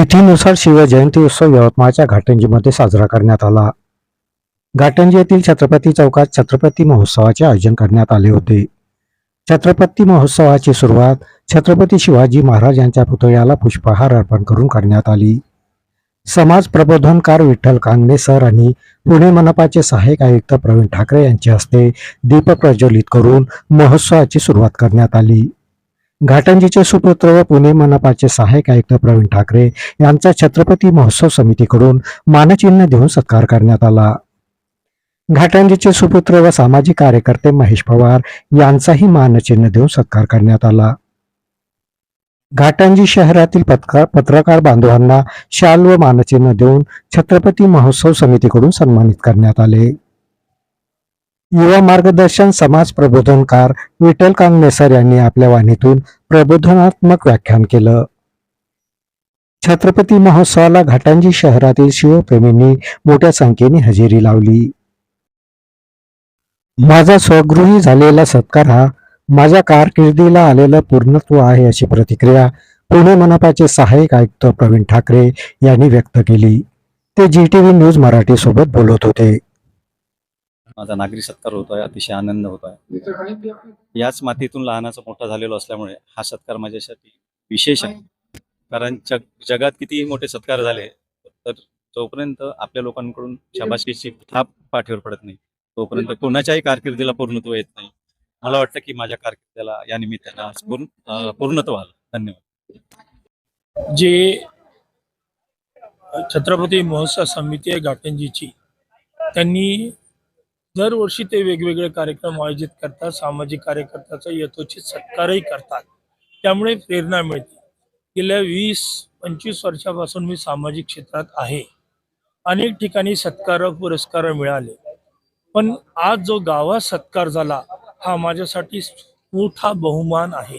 तिथीनुसार शिवजयंती उत्सव यवतमाळच्या घाटंजीमध्ये साजरा करण्यात आला. घाटंजी येथील छत्रपती चौकात छत्रपती महोत्सवाचे आयोजन करण्यात आले होते. छत्रपती महोत्सवाची सुरुवात छत्रपती शिवाजी महाराज यांच्या पुतळ्याला पुष्पहार अर्पण करून करण्यात आली. समाज प्रबोधनकार विठ्ठल कांगणे सर आणि पुणे मनपाचे सहाय्यक आयुक्त प्रवीण ठाकरे यांच्या हस्ते दीप प्रज्वलित करून महोत्सवाची सुरुवात करण्यात आली. घाटंजीचे सुपुत्र व पुणे मनपाचे सहाय्यक आयुक्त प्रवीण ठाकरे यांचा छत्रपती महोत्सव समितीकडून मानचिन्ह देऊन सत्कार करण्यात आला. घाटंजीचे सुपुत्र व सामाजिक कार्यकर्ते महेश पवार यांचाही मानचिन्ह देऊन सत्कार करण्यात आला. घाटंजी शहरातील पत्रकार पत्रकार बांधवांना शाल व मानचिन्ह देऊन छत्रपती महोत्सव समितीकडून सन्मानित करण्यात आले. युवा मार्गदर्शन समाज प्रबोधनकार विठ्ठल कांगनेसर यांनी आपल्या वाणीतून प्रबोधनात्मक व्याख्यान केलं. छत्रपती महोत्सवाला घाटांजी शहरातील शिवप्रेमींनी मोठ्या संख्येने हजेरी लावली. माझा स्वगृही झालेला सत्कार हा माझ्या कारकिर्दीला आलेलं पूर्णत्व आहे अशी प्रतिक्रिया पुणे मनपाचे सहाय्यक आयुक्त प्रवीण ठाकरे यांनी व्यक्त केली. ते जी टीव्ही न्यूज मराठी सोबत बोलत होते. माझा नागरी सत्कार होत आहे अतिशय आनंद होत आहे याच मातीतून लहानाचा मोठा झालेलो असल्यामुळे हा सत्कार माझ्यासाठी विशेष आहे. कारण जग जगात कितीही मोठे सत्कार झाले तर जोपर्यंत आपल्या लोकांकडून शाबासकीची थाप पाठीवर पडत नाही तोपर्यंत कोणाच्याही कारकिर्दीला पूर्णत्व येत नाही. मला वाटतं की माझ्या कारकिर्दीला या निमित्तानं आज पूर्ण अं, पूर्णत्व आलं. धन्यवाद. जे छत्रपती महोत्सव समिती आहे घाटंजीची त्यांनी दरवर्षी ते वेगवेगळे कार्यक्रम आयोजित करतात सामाजिक कार्यकर्त्याचा यथोचित सत्कारही करतात. त्यामुळे प्रेरणा मिळते. गेल्या वीस पंचवीस वर्षापासून मी सामाजिक क्षेत्रात आहे. अनेक ठिकाणी सत्कार पुरस्कार मिळाले. पण आज जो गावात सत्कार झाला हा माझ्यासाठी मोठा बहुमान आहे.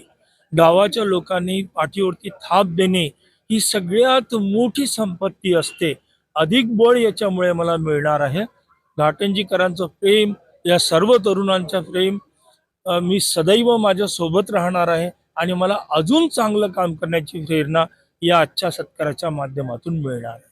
गावाच्या लोकांनी पाठीवरती थाप देणे ही सगळ्यात मोठी संपत्ती असते. अधिक बळ याच्यामुळे मला मिळणार आहे. घाटंजीकरांचं प्रेम या सर्व तरुणांचं प्रेम मी सदैव माझ्या सोबत राहणार आहे आणि मला अजून चांगलं काम करण्याची प्रेरणा या आजच्या सत्काराच्या माध्यमातून मिळणार आहे.